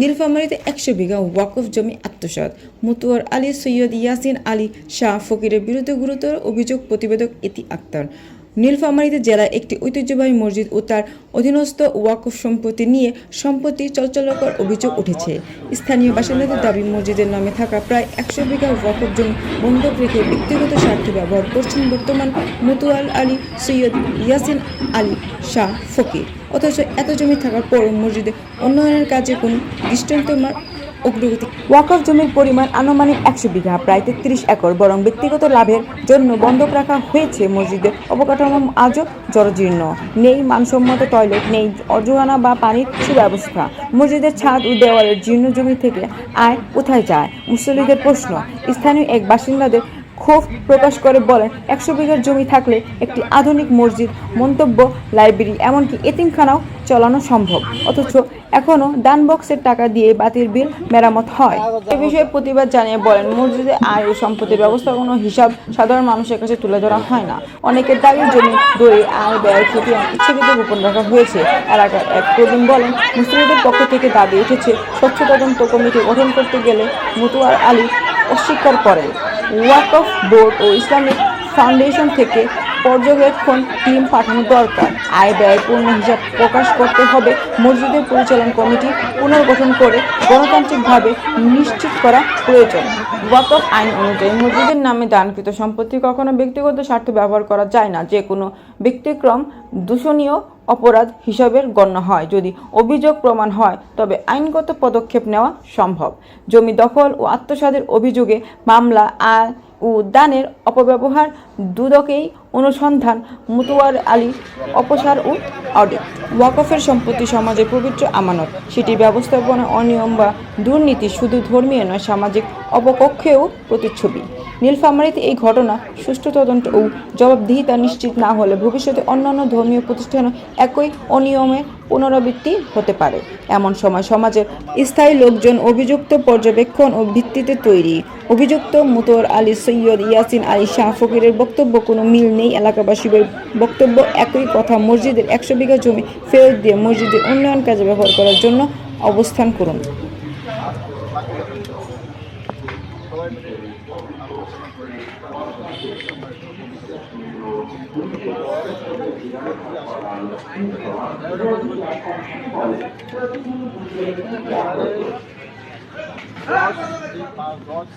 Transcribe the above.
নীলফামারীতে একশো বিঘা ওয়াকফ জমি আত্মসাৎ। মুতুয়ার আলী, সৈয়দ ইয়াসিন আলী শাহ ফকিরের বিরুদ্ধে গুরুতর অভিযোগ প্রতিবেদক ইতি আক্তার। নীলফামারীতে জেলার একটি ঐতিহ্যবাহী মসজিদ ও তার অধীনস্থ ওয়াকফ সম্পত্তি নিয়ে সম্পত্তি চলচলকর অভিযোগ উঠেছে। স্থানীয় বাসিন্দাদের দাবি, মসজিদের নামে থাকা প্রায় একশো বিঘা ওয়াকফ জমি বন্ধক রেখে ব্যক্তিগত স্বার্থে ব্যবহার করছেন বর্তমান মুতুয়াল আলী, সৈয়দ ইয়াসিন আলী শাহ ফকির। অথচ এত জমি থাকার পরও মসজিদে উন্নয়নের কাজে কোনো দৃষ্টান্ত অগ্রগতি ওয়াকফ জমির পরিমাণ আনুমানিক একশো বিঘা, প্রায় তেত্রিশ একর, বরং ব্যক্তিগত লাভের জন্য বন্ধক রাখা হয়েছে মসজিদের অবকাঠামো আজও জরজীর্ণ। নেই মানসম্মত টয়লেট, নেই অজুহানা বা পানির সুব্যবস্থা। মসজিদের ছাদ ও দেওয়ালের জীর্ণ জমি থেকে আয় কোথায় যায়? মুসল্লিদের প্রশ্ন। স্থানীয় এক বাসিন্দাদের ক্ষোভ প্রকাশ করে বলেন, একশো বিঘার জমি থাকলে একটি আধুনিক মসজিদ, মন্তব্য, লাইব্রেরি, এমনকি এতিমখানাও চালানো সম্ভব। অথচ এখনও ডান বক্সের টাকা দিয়ে বাতির বিল মেরামত হয়। এ বিষয়ে প্রতিবাদ জানিয়ে বলেন, মসজিদে আয় ও সম্পত্তির ব্যবস্থা কোনো হিসাব সাধারণ মানুষের কাছে তুলে ধরা হয় না। অনেকের দাবির জমি, দড়ি, আয়, ব্যয় খতিয়ান ইচ্ছাকৃত গোপন রাখা হয়েছে। এলাকার এক প্রবীণ বলেন, মুসলিমদের পক্ষ থেকে দাবি উঠেছে, স্বচ্ছ তদন্ত কমিটি গঠন করতে গেলে মুতুয়ার আলী অস্বীকার করেন ওয়াকফ বোর্ড ও ইসলামিক ফাউন্ডেশন থেকে পর্যবেক্ষণ টিম পাঠানো দরকার। আয় ব্যয় পূর্ণ হিসাব প্রকাশ করতে হবে। মসজিদের পরিচালন কমিটি পুনর্গঠন করে গণতান্ত্রিকভাবে নিশ্চিত করা প্রয়োজন। ওয়াকফ আইন অনুযায়ী মসজিদের নামে দানকৃত সম্পত্তি কখনো ব্যক্তিগত স্বার্থে ব্যবহার করা যায় না। যে কোনো ব্যক্তিক্রম দূষণীয় অপরাধ হিসাবে গণ্য হয়। যদি অভিযোগ প্রমাণ হয়, তবে আইনগত পদক্ষেপ নেওয়া সম্ভব। জমি দখল ও আত্মসাদের অভিযোগে মামলা আয় ও দানের অপব্যবহার দুদকেই অনুসন্ধান মুতুয়ার আলী অপসার ও অডিট। ওয়াকফের সম্পত্তি সমাজের পবিত্র আমানত। সেটি ব্যবস্থাপনা অনিয়ম বা দুর্নীতি শুধু ধর্মীয় নয়, সামাজিক অপকক্ষেও প্রতিচ্ছবি। নীলফামারীতে এই ঘটনা, সুষ্ঠু তদন্ত ও জবাবদিহিতা নিশ্চিত না হলে ভবিষ্যতে অন্যান্য ধর্মীয় প্রতিষ্ঠানও একই অনিয়মে পুনরাবৃত্তি হতে পারে। এমন সময় সমাজের স্থায়ী লোকজন অভিযুক্ত পর্যবেক্ষণ ও ভিত্তিতে তৈরি। অভিযুক্ত মুতর আলী সৈয়দ ইয়াসিন আলী শাহ ফকিরের বক্তব্য, কোনো মিল নেই এলাকাবাসীদের বক্তব্য। একই কথা, মসজিদের একশো বিঘা জমি ফেরত দিয়ে মসজিদের উন্নয়ন কাজে ব্যবহার করার জন্য অবস্থান করুন। Rock, Rock, Rock,